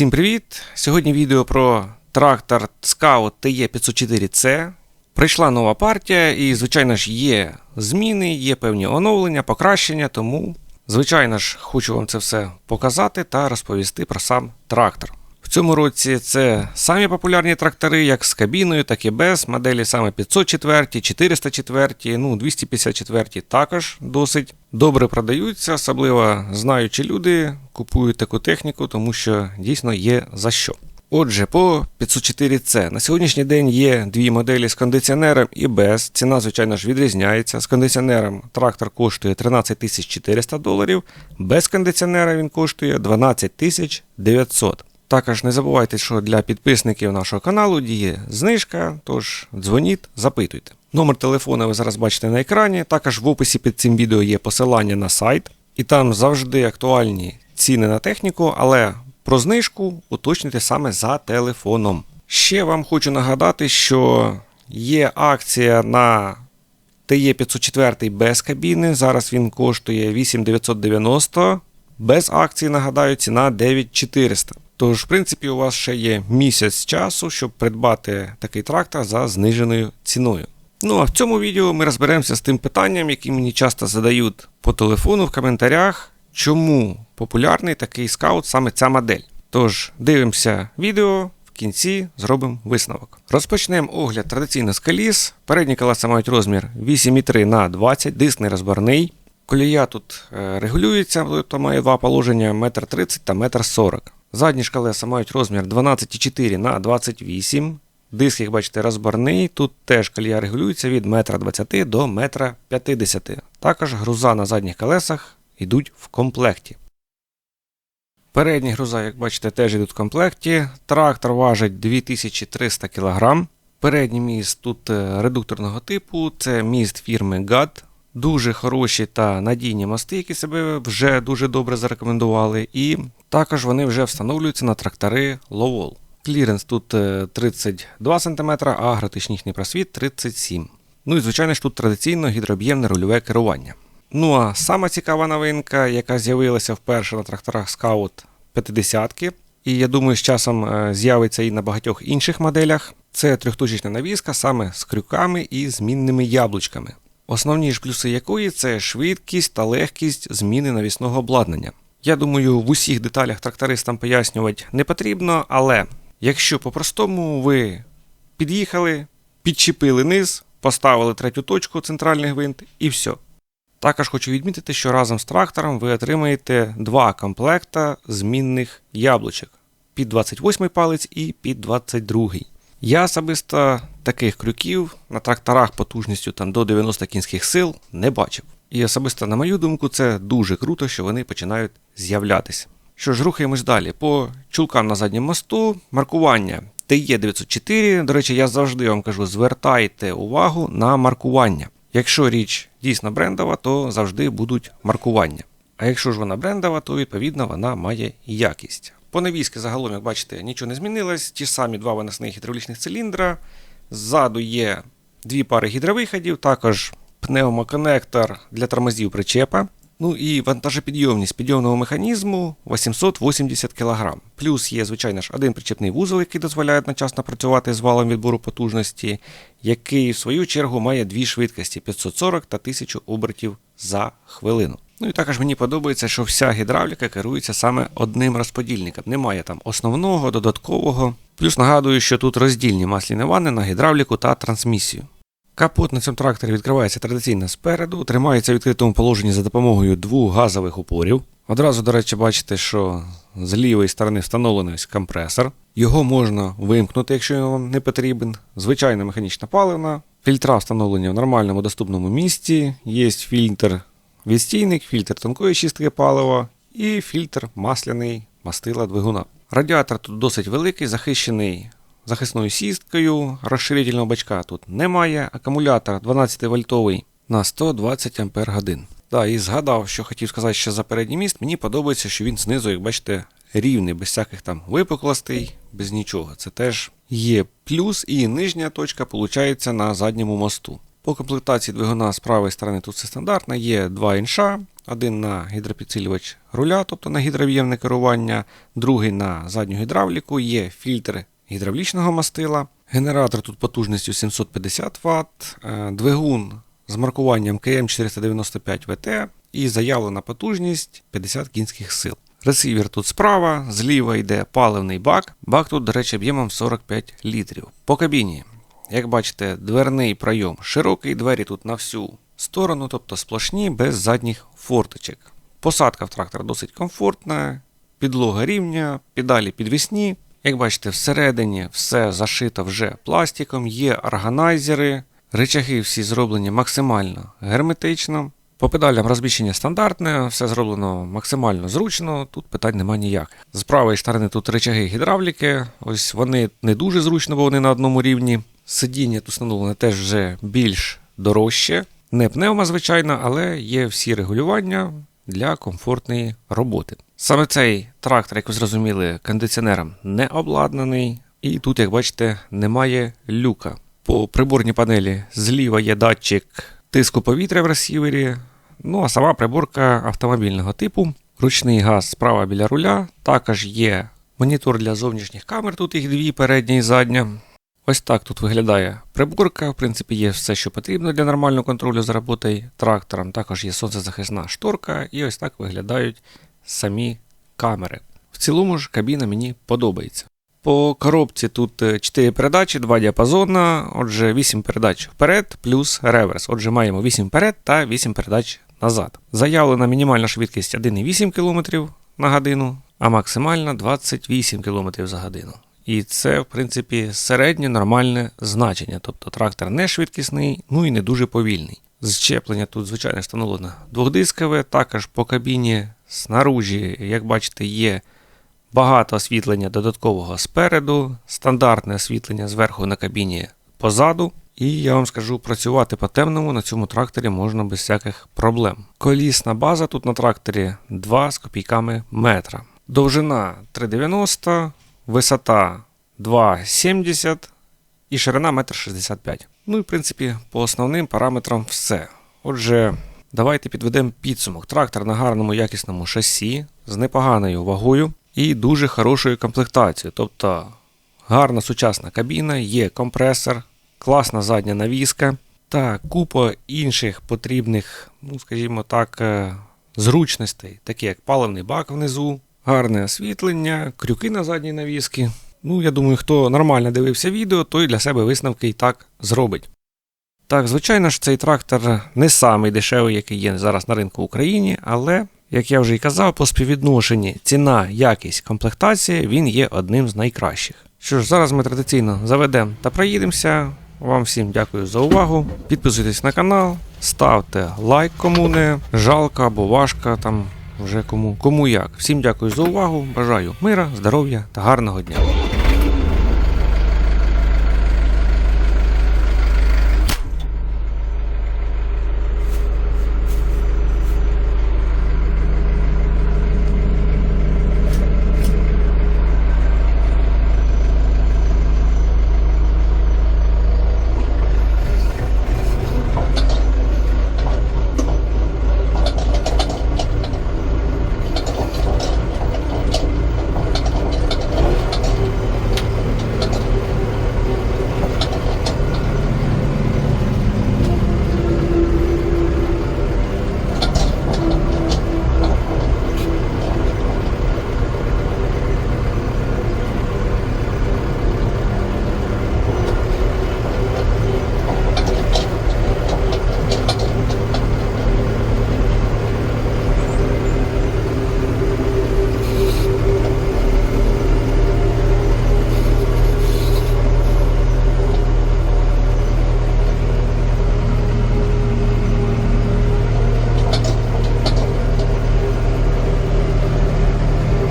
Всім привіт! Сьогодні відео про трактор Scout TE504C. Прийшла нова партія, і, звичайно ж, є зміни, є певні оновлення, покращення, тому, звичайно ж, хочу вам це все показати та розповісти про сам трактор. Цьому році це самі популярні трактори, як з кабіною, так і без. Моделі саме 504, 404, ну 254 також досить добре продаються, особливо знаючі люди купують таку техніку, тому що дійсно є за що. Отже, по 504C на сьогоднішній день є дві моделі з кондиціонером і без. Ціна, звичайно ж, відрізняється. З кондиціонером трактор коштує 13 400 доларів, без кондиціонера він коштує 12 900. Також не забувайте, що для підписників нашого каналу діє знижка, тож дзвоніть, запитуйте. Номер телефона ви зараз бачите на екрані. Також в описі під цим відео є посилання на сайт, і там завжди актуальні ціни на техніку, але про знижку уточнюйте саме за телефоном. Ще вам хочу нагадати, що є акція на TE504 без кабіни. Зараз він коштує 8990. Без акції, нагадаю, ціна 9400. Тож, в принципі, у вас ще є місяць часу, щоб придбати такий трактор за зниженою ціною. Ну а в цьому відео ми розберемося з тим питанням, яке мені часто задають по телефону в коментарях, чому популярний такий скаут саме ця модель. Тож дивимося відео, в кінці зробимо висновок. Розпочнемо огляд традиційно з коліс. Передні колеса мають розмір 8,3 на 20, диск нерозборний. Колія тут е, регулюється, тобто має два положення 1,30 м та 1,40 м. Задні ж колеса мають розмір 12,4 на 28 Диск, як бачите, розборний. Тут теж колія регулюється від 1,20 м до 1,50 м. Також груза на задніх колесах йдуть в комплекті. Передні груза, як бачите, теж йдуть в комплекті. Трактор важить 2300 кг. Передній міст тут е, редукторного типу, це міст фірми GAD. Дуже хороші та надійні мости, які себе вже дуже добре зарекомендували. І також вони вже встановлюються на трактори Lowell. Кліренс тут 32 см, а гратичнішній просвіт 37 Ну і звичайно ж тут традиційно гідрооб'ємне рульове керування. Ну а сама цікава новинка, яка з'явилася вперше на тракторах Scout 50 і я думаю, з часом е, з'явиться і на багатьох інших моделях. Це трьохточечна навіска саме з крюками і змінними яблучками. Основні ж плюси якої це швидкість та легкість зміни навісного обладнання. Я думаю, в усіх деталях трактористам пояснювати не потрібно, але якщо по-простому ви під'їхали, підчепили низ, поставили третю точку, центральний гвинт і все. Також хочу відмітити, що разом з трактором ви отримаєте два комплекта змінних яблучок під 28 палець і під 22. Я особисто таких крюків на тракторах потужністю там, до 90 кінських сил не бачив. І особисто, на мою думку, це дуже круто, що вони починають з'являтися. Що ж, рухаємось далі. По чулкам на задньому мосту маркування TE904. До речі, я завжди вам кажу, звертайте увагу на маркування. Якщо річ дійсно брендова, то завжди будуть маркування. А якщо ж вона брендова, то відповідно вона має якість. По навіски загалом, як бачите, нічого не змінилось. Ті самі два виносних гідравлічних циліндра. Ззаду є дві пари гідровиходів, також пневмоконектор для тормозів причепа. Ну і вантажопідйомність підйомного механізму 880 кг. Плюс є, звичайно ж, один причепний вузол, який дозволяє одночасно працювати з валом відбору потужності, який в свою чергу має дві швидкості 540 та 1000 обертів за хвилину. Ну і також мені подобається, що вся гідравліка керується саме одним розподільником. Немає там основного, додаткового. Плюс нагадую, що тут роздільні масляні ванни на гідравліку та трансмісію. Капот на цьому тракторі відкривається традиційно спереду, тримається в відкритому положенні за допомогою двох газових упорів. Одразу, до речі, бачите, що з лівої сторони встановлений ось компресор. Його можна вимкнути, якщо він вам не потрібен. Звичайна механічна паливна. Фільтра встановлені в нормальному доступному місці. Є фільтр відстійник, фільтр тонкої чистки палива і фільтр масляний мастила двигуна. Радіатор тут досить великий, захищений захисною сісткою. Розширительного бачка тут немає. Акумулятор 12 вольтовий на 120 Ах. Да, і згадав, що хотів сказати ще за передній міст. Мені подобається, що він знизу, як бачите, рівний, без всяких там випуклостей, без нічого. Це теж є плюс, і нижня точка виходить на задньому мосту. По комплектації двигуна з правої сторони тут все стандартно, є два інша, один на гідропідсилювач руля, тобто на гідров'ємне керування, другий на задню гідравліку, є фільтр гідравлічного мастила. Генератор тут потужністю 750 Вт, е, двигун з маркуванням КМ495 ВТ і заявлена потужність 50 кінських сил. Ресивер тут справа, зліва йде паливний бак. Бак тут, до речі, об'ємом 45 літрів. По кабіні, як бачите, дверний пройом широкий, двері тут на всю сторону, тобто сплошні, без задніх форточок. Посадка в трактор досить комфортна, підлога рівня, педалі підвісні. Як бачите, всередині все зашито вже пластиком, є органайзери, речаги всі зроблені максимально герметично. По педалям розміщення стандартне, все зроблено максимально зручно, тут питань нема ніяк. З правої сторони тут речаги гідравліки, ось вони не дуже зручно, бо вони на одному рівні. Сидіння тут встановлене теж вже більш дорожче. Не пневма, звичайно, але є всі регулювання для комфортної роботи. Саме цей трактор, як ви зрозуміли, кондиціонером не обладнаний, і тут, як бачите, немає люка. По приборній панелі зліва є датчик тиску повітря в ресівері, ну а сама приборка автомобільного типу. Ручний газ справа біля руля. Також є монітор для зовнішніх камер, тут їх дві, передня і задня. Ось так тут виглядає приборка. В принципі, є все, що потрібно для нормального контролю за роботою трактором. Також є сонцезахисна шторка, і ось так виглядають самі камери. В цілому ж кабіна мені подобається. По коробці тут 4 передачі, 2 діапазона, отже, 8 передач вперед плюс реверс. Отже, маємо 8 вперед та 8 передач назад. Заявлена мінімальна швидкість 1,8 км на годину, а максимальна 28 км за годину. І це, в принципі, середнє нормальне значення. Тобто трактор не швидкісний, ну і не дуже повільний. Зчеплення тут, звичайно, встановлено двохдискове. Також по кабіні снаружі, як бачите, є багато освітлення додаткового спереду, стандартне освітлення зверху на кабіні позаду. І я вам скажу, працювати по темному на цьому тракторі можна без всяких проблем. Колісна база тут на тракторі 2 з копійками метра. Довжина 3,90, висота 2,70 і ширина 1,65 м. Ну і в принципі по основним параметрам все. Отже, давайте підведемо підсумок. Трактор на гарному якісному шасі з непоганою вагою і дуже хорошою комплектацією. Тобто гарна сучасна кабіна, є компресор, класна задня навіска та купа інших потрібних, ну скажімо так, е, зручностей, такі як паливний бак внизу, гарне освітлення, крюки на задній навіски. Ну, я думаю, хто нормально дивився відео, той для себе висновки і так зробить. Так, звичайно ж, цей трактор не самий дешевий, який є зараз на ринку в Україні, але, як я вже і казав, по співвідношенні ціна, якість, комплектація він є одним з найкращих. Що ж, зараз ми традиційно заведемо та проїдемося. Вам всім дякую за увагу. Підписуйтесь на канал, ставте лайк, кому не жалко або важко, там вже кому, кому як. Всім дякую за увагу. Бажаю мира, здоров'я та гарного дня.